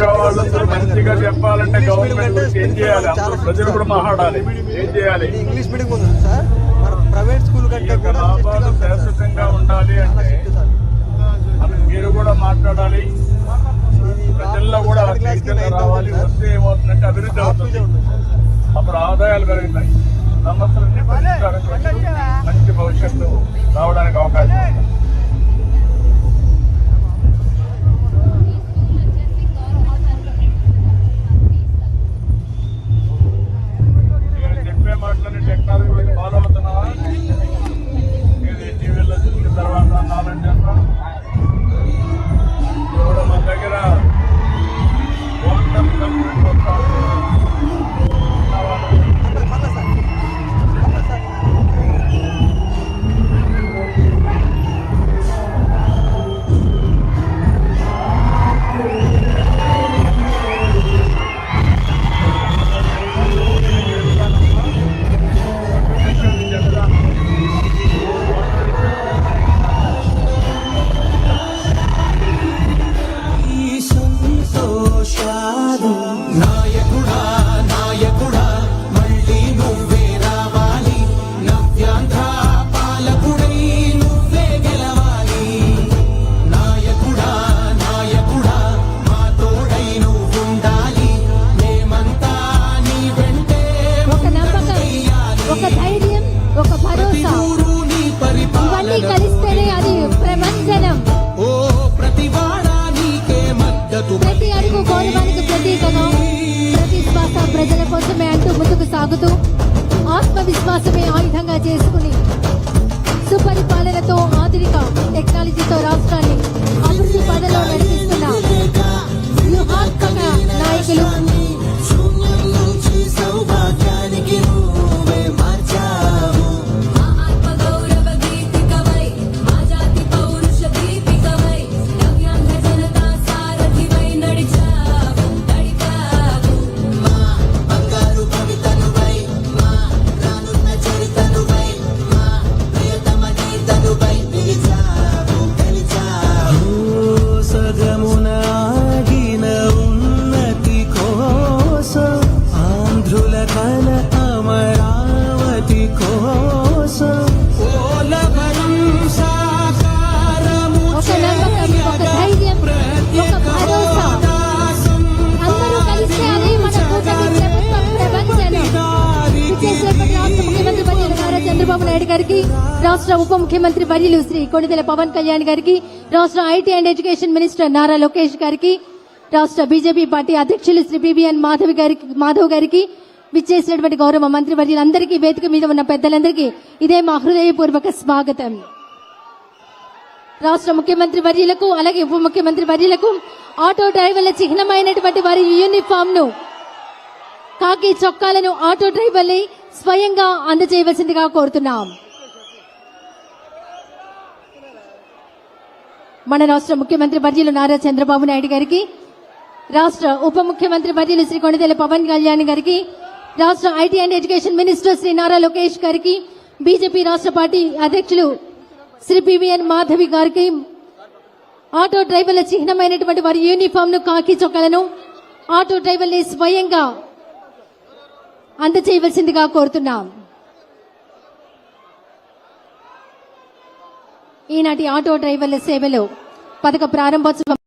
వాళ్ళందరూ మంచిగా చెప్పాలంటే గవర్నమెంట్ ఏం చేయాలి? ప్రజలు కూడా మాట్లాడాలి. ఏం చేయాలి? ఇది ఇంగ్లీష్ మీడియం ఉంది సార్? మన ప్రైవేట్ స్కూల్ కంటే లాభాలు శాశ్వతంగా ఉండాలి అంటే మీరు కూడా మాట్లాడాలి. ప్రజల్లో కూడా రావాలి. వస్తే ఏమవుతుందంటే అభివృద్ధి అవుతుంది. అప్పుడు ఆదాయాలు పెరుగుతాయి. సమస్యలన్నీ మంచి భవిష్యత్తు రావడానికి ఆత్మవిశ్వాసమే ఆయుధంగా చేసుకుని సుపరిపాలనతో ఆధునిక టెక్నాలజీతో రాష్ట్రాన్ని విజయసేపటి రాష్ట్ర ముఖ్యమంత్రి వర్యులు నారా చంద్రబాబు నాయుడు గారికి రాష్ట్ర ఉప ముఖ్యమంత్రి వర్యులు శ్రీ కొణిదెల పవన్ కళ్యాణ్ గారికి రాష్ట్ర IT and education minister Nara Lokesh గారికి రాష్ట్ర బీజేపీ పార్టీ అధ్యక్షులు శ్రీ బీబీఎన్ మాధవ్ గారికి మాధవ్ గారికి విచ్చేసినటువంటి గౌరవ మంత్రి వర్యులందరికీ వేదిక మీద ఉన్న పెద్దలందరికీ ఇదే మా హృదయపూర్వక స్వాగతం రాష్ట్ర ముఖ్యమంత్రి వర్యులకు అలాగే ఉప ముఖ్యమంత్రి వర్యులకు ఆటో డ్రైవర్ల చిహ్నమైనటువంటి వారి యూనిఫామ్ను కాకి చొక్కాలను ఆటో డ్రైవర్లే స్వయంగా అందజేయవలసిందిగా కోరుతున్నాం. మన రాష్ట్ర ముఖ్యమంత్రి వర్యులు నారా చంద్రబాబు నాయుడు గారికి రాష్ట్ర ఉప ముఖ్యమంత్రి వర్యులు శ్రీ కొణిదెల పవన్ కళ్యాణ్ గారికి రాష్ట్ర IT and education minister Shri Nara Lokesh గారికి బీజేపీ రాష్ట్ర పార్టీ అధ్యక్షులు శ్రీ పివిఎన్ మాధవి గారికి ఆటో డ్రైవర్ల చిహ్నమైనటువంటి వారి యూనిఫామ్ను కాకి చొక్కలను ఆటో డ్రైవర్ని స్వయంగా అందచేయవలసిందిగా కోరుతున్నాం. ఈనాటి ఆటో డ్రైవర్ల సేవలో పథక ప్రారంభోత్సవం